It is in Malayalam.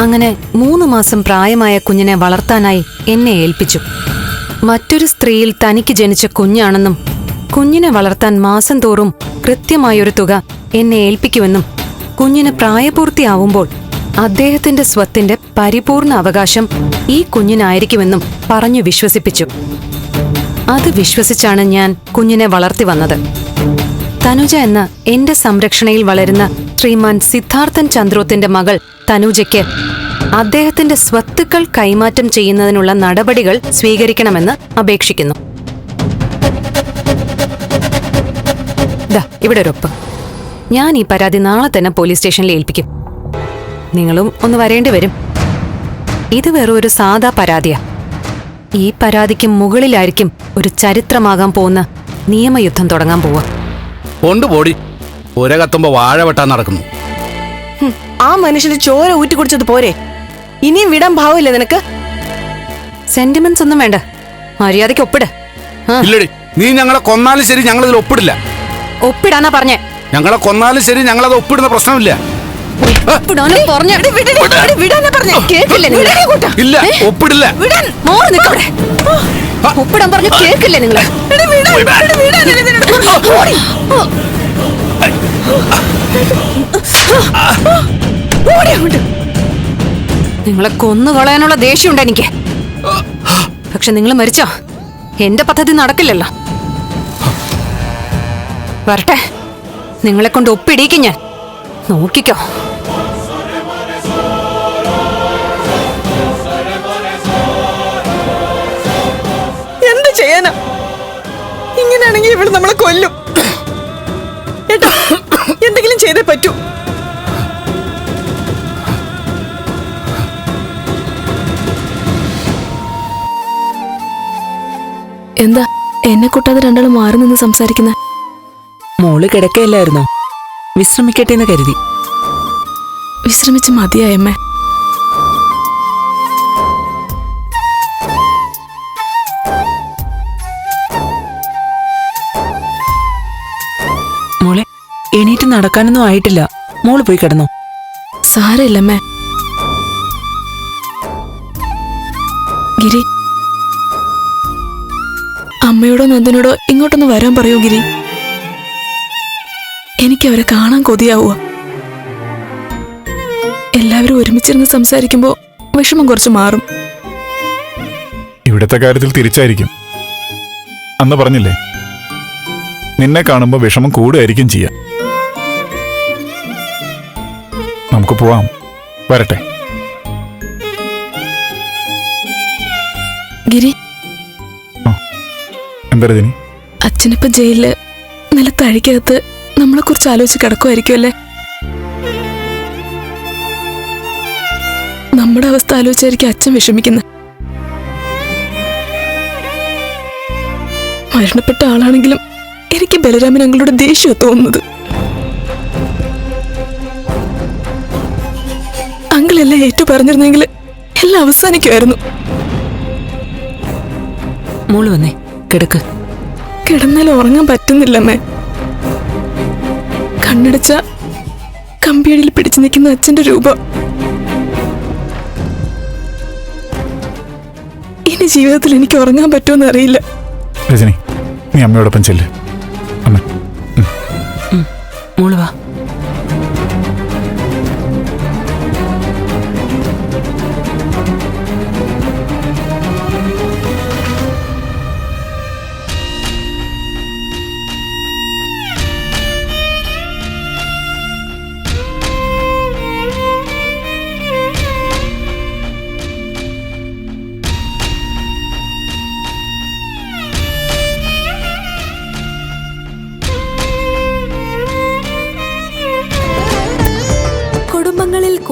അങ്ങനെ മൂന്ന് മാസം പ്രായമായ കുഞ്ഞിനെ വളർത്താനായി എന്നെ ഏൽപ്പിച്ചു. മറ്റൊരു സ്ത്രീയിൽ തനിക്ക് ജനിച്ച കുഞ്ഞാണെന്നും കുഞ്ഞിനെ വളർത്താൻ മാസം തോറും കൃത്യമായൊരു തുക എന്നെ ഏൽപ്പിക്കുമെന്നും കുഞ്ഞിന് പ്രായപൂർത്തിയാവുമ്പോൾ അദ്ദേഹത്തിന്റെ സ്വത്തിന്റെ പരിപൂർണ അവകാശം ഈ കുഞ്ഞിനായിരിക്കുമെന്നും പറഞ്ഞു വിശ്വസിപ്പിച്ചു. അത് വിശ്വസിച്ചാണ് ഞാൻ കുഞ്ഞിനെ വളർത്തി വന്നത്. തനുജ എന്ന എന്റെ സംരക്ഷണയിൽ വളരുന്ന ശ്രീമാൻ സിദ്ധാർത്ഥൻ ചന്ദ്രോത്തിന്റെ മകൾ തനുജയ്ക്ക് അദ്ദേഹത്തിന്റെ സ്വത്തുക്കൾ കൈമാറ്റം ചെയ്യുന്നതിനുള്ള നടപടികൾ സ്വീകരിക്കണമെന്ന് അപേക്ഷിക്കുന്നു. ഇവിടെ ഒരു ഒപ്പ്. ഞാൻ ഈ പരാതി നാളെ തന്നെ പോലീസ് സ്റ്റേഷനിൽ ഏൽപ്പിക്കും. നിങ്ങളും ഒന്ന് വരേണ്ടി വരും. ഇത് വെറും ഒരു സാധാ പരാതിയാ. ഈ പരാതിക്ക് മുകളിലായിരിക്കും ഒരു ചരിത്രമാകാൻ പോകുന്ന നിയമയുദ്ധം തുടങ്ങാൻ പോവുക. കൊണ്ടുപോടി. പുര കത്തുമ്പോ വാഴ വെട്ടാൻ നടക്കുന്നു. ആ മനുഷ്യന് ചോര ഊറ്റി കുടിച്ചത് പോരെ. ഇനിയും വിടാൻ ഭാവമില്ല നിനക്ക്? സെന്റിമെന്റ്സ് ഒന്നും വേണ്ട. മര്യാദയ്ക്ക് ഒപ്പിട്. ഇല്ലടി നീ ഞങ്ങളെ കൊന്നാലും ശരി ഞങ്ങളിതിൽ ഒപ്പിടില്ല. ഒപ്പിടാന്നാ പറഞ്ഞേ. ഞങ്ങളെ കൊന്നാലും ശരി ഞങ്ങളത് ഒപ്പിടുന്ന പ്രശ്നമില്ല? ഇല്ല ഒപ്പിടില്ല. ഒപ്പിടാൻ പറഞ്ഞു കേക്കില്ലേ നിങ്ങൾ? നിങ്ങളെ കൊന്നു കളയാനുള്ള ദേഷ്യമുണ്ട് എനിക്ക്. പക്ഷെ നിങ്ങൾ മരിച്ചോ? എന്റെ പദ്ധതി നടക്കില്ലല്ലോ. വരട്ടെ. നിങ്ങളെ കൊണ്ട് ഒപ്പിടിയിക്കും ഞാൻ. നോക്കിക്കോ. എന്ത് ചെയ്യാനാ? ഇങ്ങനെയാണെങ്കിൽ ഇവിടെ നമ്മളെ കൊല്ലും. എന്തെങ്കിലും ചെയ്തേ പറ്റൂ. എന്താ? എന്നെ കൂട്ടാതെ രണ്ടാളും മാറി നിന്ന് സംസാരിക്കുന്ന? മോൾ കിടക്കയല്ലായിരുന്നോ? വിശ്രമിക്കട്ടെ എന്ന് കരുതി. വിശ്രമിച്ച് മതിയായമ്മേ മോളെ എണീറ്റ് നടക്കാനൊന്നും ആയിട്ടില്ല. മോൾ പോയി കിടന്നോ? സാരമില്ലമ്മേ ഗിരി അമ്മയോടോ നന്ദനോടോ ഇങ്ങോട്ടൊന്ന് വരാൻ പറയൂ ഗിരി? എനിക്ക് അവരെ കാണാൻ കൊതിയാവുക. എല്ലാവരും ഒരുമിച്ചിരുന്ന് സംസാരിക്കുമ്പോ വിഷമം കുറച്ച് മാറും. ഇവിടുത്തെ കാര്യത്തിൽ തിരിച്ചായിരിക്കും. അന്ന് പറഞ്ഞില്ലേ നിന്നെ കാണുമ്പോൾ വിഷമം കൂടുകയായിരിക്കും ചെയ്യാം. നമുക്ക് പോവാം. വരട്ടെ. ഗിരി എന്താ രജനി അച്ഛനിപ്പോ ജയിലിൽ നല്ല തഴിക്കകത്ത് നമ്മളെ കുറിച്ച് ആലോചിച്ച് കിടക്കുമായിരിക്കും അല്ലേ? നമ്മുടെ അവസ്ഥ ആലോചിച്ചായിരിക്കും അച്ഛൻ വിഷമിക്കുന്നത് മരണപ്പെട്ട ആളാണെങ്കിലും എനിക്ക് ബലരാമൻ അങ്ങളുടെ ദേഷ്യം തോന്നുന്നത്. അങ്കിളെല്ലാം ഏറ്റു പറഞ്ഞിരുന്നെങ്കിൽ എല്ലാം അവസാനിക്കുമായിരുന്നു മോൾ വന്നേ. കിടക്ക്. കിടന്നാൽ ഉറങ്ങാൻ പറ്റുന്നില്ലമ്മേ. കണ്ണടച്ച കമ്പിയടിയിൽ പിടിച്ചു നിൽക്കുന്ന അച്ഛന്റെ രൂപം. ഇനി ജീവിതത്തിൽ എനിക്ക് ഉറങ്ങാൻ പറ്റുമെന്ന് അറിയില്ല. രജനി നീ അമ്മയോടൊപ്പം ചെല്ലേ. അമ്മ. മോൾ വാ.